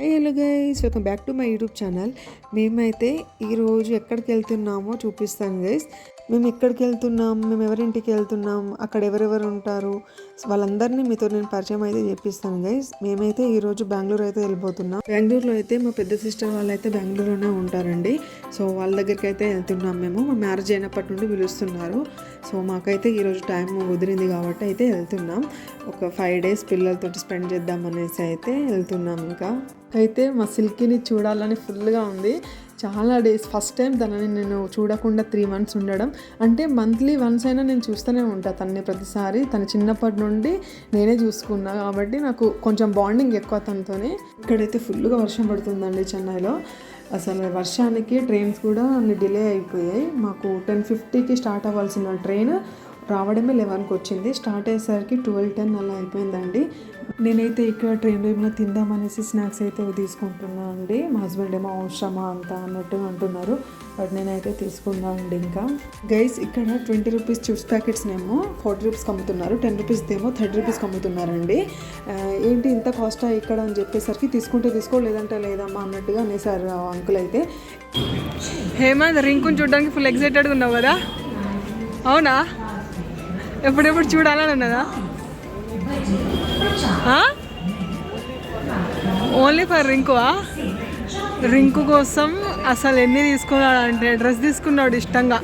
Hi hello guys welcome back to my YouTube channel మేమైతే ఈరోజు ఎక్కడికి వెళ్తున్నామో చూపిస్తాను గైస్ మేము ఎక్కడికి వెళ్తున్నాం మేము ఎవరింటికి వెళ్తున్నాం? అక్కడ ఎవరెవరు ఉంటారు? వాళ్ళందరినీ మీతో నేను పరిచయం అయితే చేపిస్తాను గైస్ మేమైతే ఈరోజు బెంగళూరు అయితే వెళ్ళిపోతున్నాం బెంగళూరులో అయితే మా పెద్ద సిస్టర్ వాళ్ళు అయితే బెంగళూరులోనే ఉంటారండి. సో వాళ్ళ దగ్గరికి అయితే వెళ్తున్నాం మేము. మా మ్యారేజ్ అయినప్పటి నుండి పిలుస్తున్నారు. సో మాకైతే ఈరోజు టైం కుదిరింది కాబట్టి అయితే వెళ్తున్నాం. ఒక ఫైవ్ డేస్ పిల్లలతో స్పెండ్ చేద్దాం అనేసి అయితే వెళ్తున్నాం ఇంకా. అయితే మా సిల్కీని చూడాలని ఫుల్గా ఉంది. చాలా డేస్ ఫస్ట్ టైం తనని నేను చూడకుండా త్రీ మంత్స్ ఉండడం. అంటే మంత్లీ వన్స్ అయినా నేను చూస్తూనే ఉంటాను తనని ప్రతిసారి. తన చిన్నప్పటి నుండి నేనే చూసుకున్నా కాబట్టి నాకు కొంచెం బాండింగ్ ఎక్కువ తనతోనే. ఇక్కడైతే ఫుల్గా వర్షం పడుతుందండి చెన్నైలో. అసలు వర్షానికి ట్రైన్స్ కూడా అన్ని డిలే అయిపోయాయి. మాకు టెన్ ఫిఫ్టీకి స్టార్ట్ అవ్వాల్సిన ట్రైన్ రావడమే లెవెన్కి వచ్చింది స్టార్ట్ అయ్యేసరికి ట్వెల్వ్ టెన్ అలా అయిపోయిందండి. నేనైతే ఇక్కడ ట్రైన్లో ఏమైనా తిందామనేసి స్నాక్స్ అయితే తీసుకుంటున్నాను అండి. మా హస్బెండ్ ఏమో అవసరమా అంత అన్నట్టు అంటున్నారు. బట్ నేనైతే తీసుకున్నాను అండి ఇంకా. గైస్ ఇక్కడ ట్వంటీ రూపీస్ చిప్స్ ప్యాకెట్స్నేమో ఫార్టీ రూపీస్కి అమ్ముతున్నారు టెన్ రూపీస్ ఏమో థర్టీ రూపీస్కి అమ్ముతున్నారండి ఏంటి ఇంత కాస్ట్ ఇక్కడ అని చెప్పేసరికి తీసుకుంటే తీసుకో లేదంటే లేదమ్మా అన్నట్టుగా అనేసారు అంకుల్ అయితే. హేమంత్ రింకుని చూడడానికి ఫుల్ ఎక్సైటెడ్గా ఉన్నావు కదా? అవునా? ఎప్పుడెప్పుడు చూడాలని ఉన్నదా? ఓన్లీ ఫర్ రింకువా రింకు కోసం అసలు ఎన్ని తీసుకున్నాడు అంటే డ్రెస్ తీసుకున్నాడు ఇష్టంగా.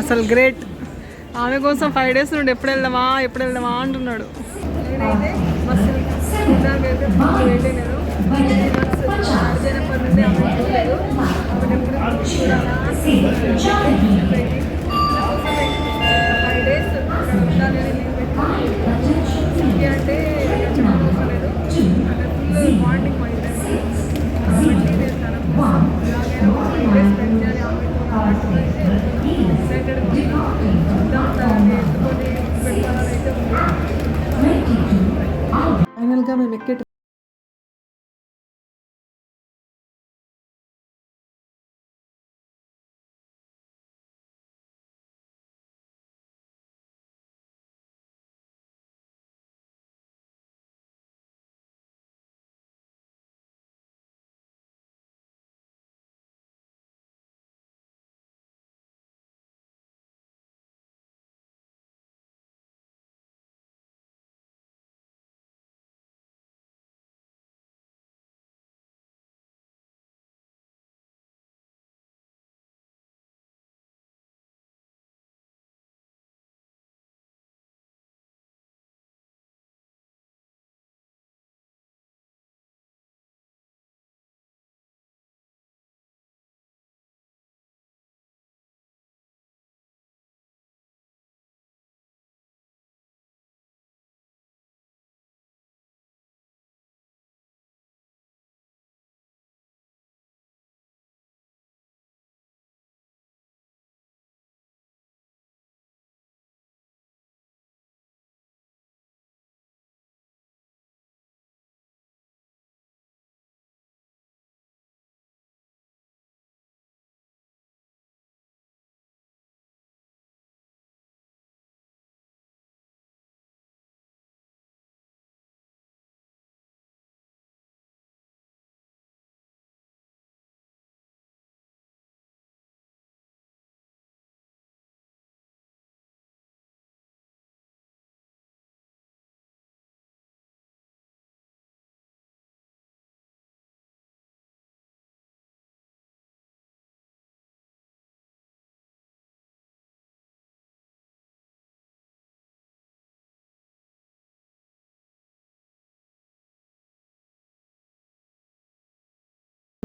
అసలు గ్రేట్ ఆమె కోసం ఫైవ్ డేస్ నుండి ఎప్పుడు వెళ్దామా ఎప్పుడు వెళ్దామా అంటున్నాడు. నేనైతే అంటే చెప్పలేదు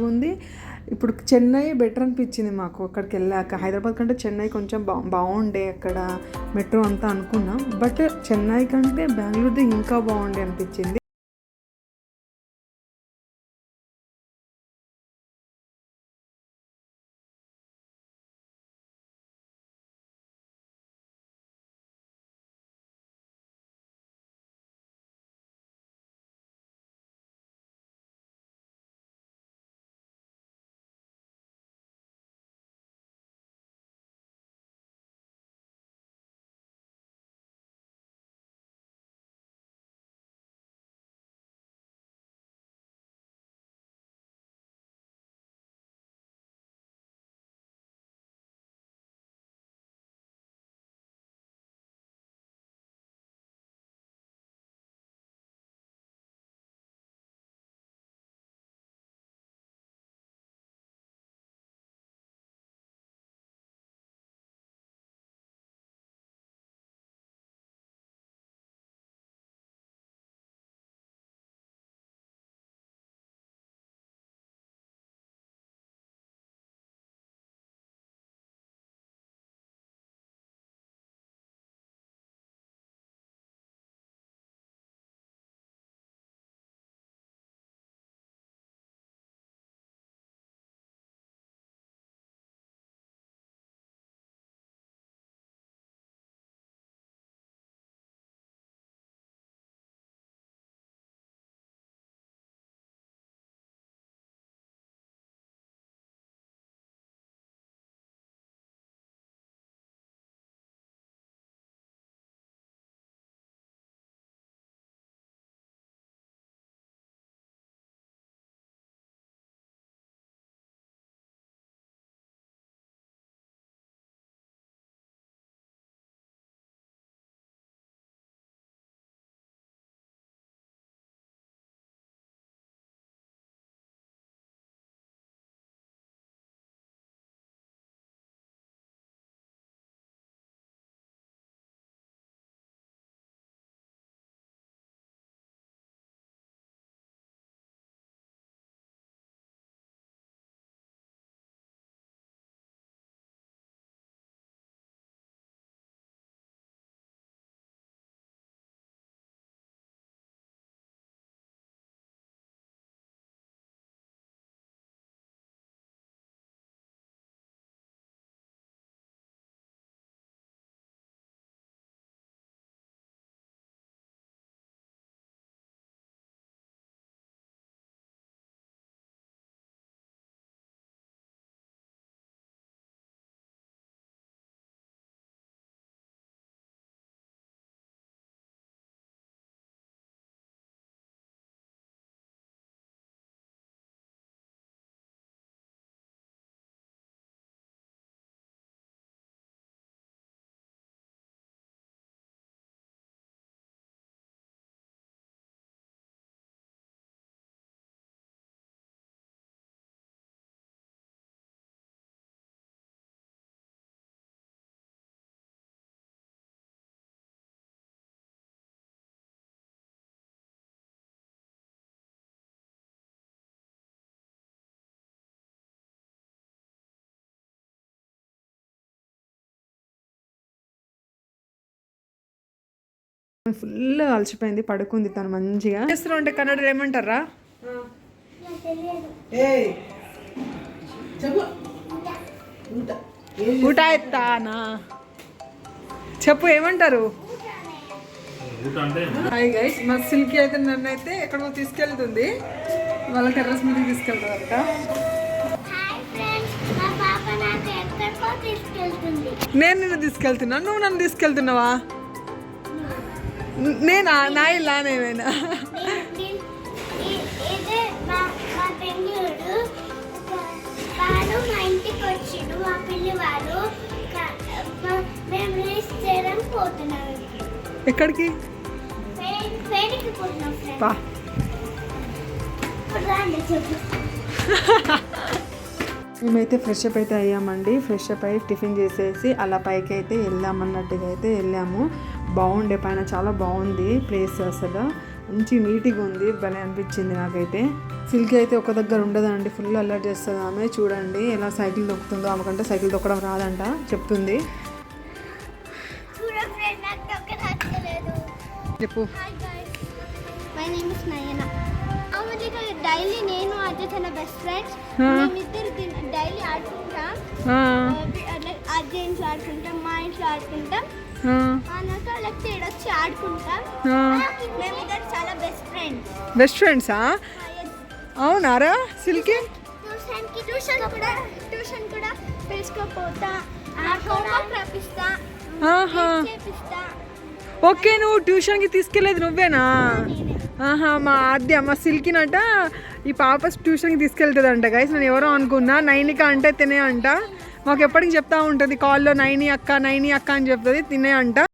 ఉంది. ఇప్పుడు చెన్నై బెటర్ అనిపించింది మాకు అక్కడికి వెళ్ళాక. హైదరాబాద్ కంటే చెన్నై కొంచెం బా బాగుండే అక్కడ మెట్రో అంతా అనుకున్నాం. బట్ చెన్నై కంటే బెంగళూరుది ఇంకా బాగుండే అనిపించింది. ఫుల్ అలసిపోయింది పడుకుంది తను మంచిగా. చేస్తున్నావు అంటే కన్నడలో ఏమంటారా? ఊట. ఎత్తానా? చెప్పు ఏమంటారు? హాయ్ గైస్ మా సిల్కీ అయితే నన్ను అయితే ఎక్కడికో తీసుకెళ్తుంది. వాళ్ళ టెర్రస్ మీద తీసుకెళ్తారంట. నేను నిన్ను తీసుకెళ్తున్నా నువ్వు నన్ను తీసుకెళ్తున్నావా? నేనా? నా ఇల్లా? నేనేనా? వాడు మా ఇంటికి వచ్చిండు. మా పిల్లి వాడు మేము రీస్ పోతున్నాం. ఎక్కడికి? పోతున్నాం మేమైతే ఫ్రెష్ అప్ అయితే అయ్యామండి. ఫ్రెష్ అప్ అయ్యి టిఫిన్ చేసేసి అలా పైకి అయితే వెళ్దామన్నట్టుగా అయితే వెళ్ళాము. బాగుండే పైన చాలా బాగుంది ప్లేస్ అసలు. మంచి నీట్గా ఉంది భలే అనిపించింది నాకైతే. సిల్కీ అయితే ఒక దగ్గర ఉండదండి ఫుల్ అల్లరి చేస్తుంది ఆమె. చూడండి ఎలా సైకిల్ తొక్కుతుందో ఆమెకంటే సైకిల్ తొక్కడం రాదంట చెప్తుంది. చెప్పు. డైలీ నేను అజయ్ తన బెస్ట్ ఫ్రెండ్స్? మేమిద్దరు డైలీ ఆడుకుంటాం. అజయ్ ఇంట్లో ఆడుకుంటాం మా ఇంట్లో ఆడుకుంటాం. బెస్ట్ ఫ్రెండ్స్ బెస్ట్ ఫ్రెండ్సా అవునారా? సిల్కీ? ట్యూషన్ కూడా ట్యూషన్ కూడా పిలుచుకోపోతా. ఓకే నువ్వు ట్యూషన్కి తీసుకెళ్ళేది నువ్వేనా? ఆహా మా ఆద్య మా సిల్కినట ఈ పాప ట్యూషన్కి తీసుకెళ్తుందంట. గైస్ నేను ఎవరో అనుకున్నా నైనిక అంటే తినే అంట. మాకు ఎప్పటికి చెప్తా ఉంటుంది కాల్లో నైని అక్క నైని అక్క అని చెప్తుంది తినే అంట.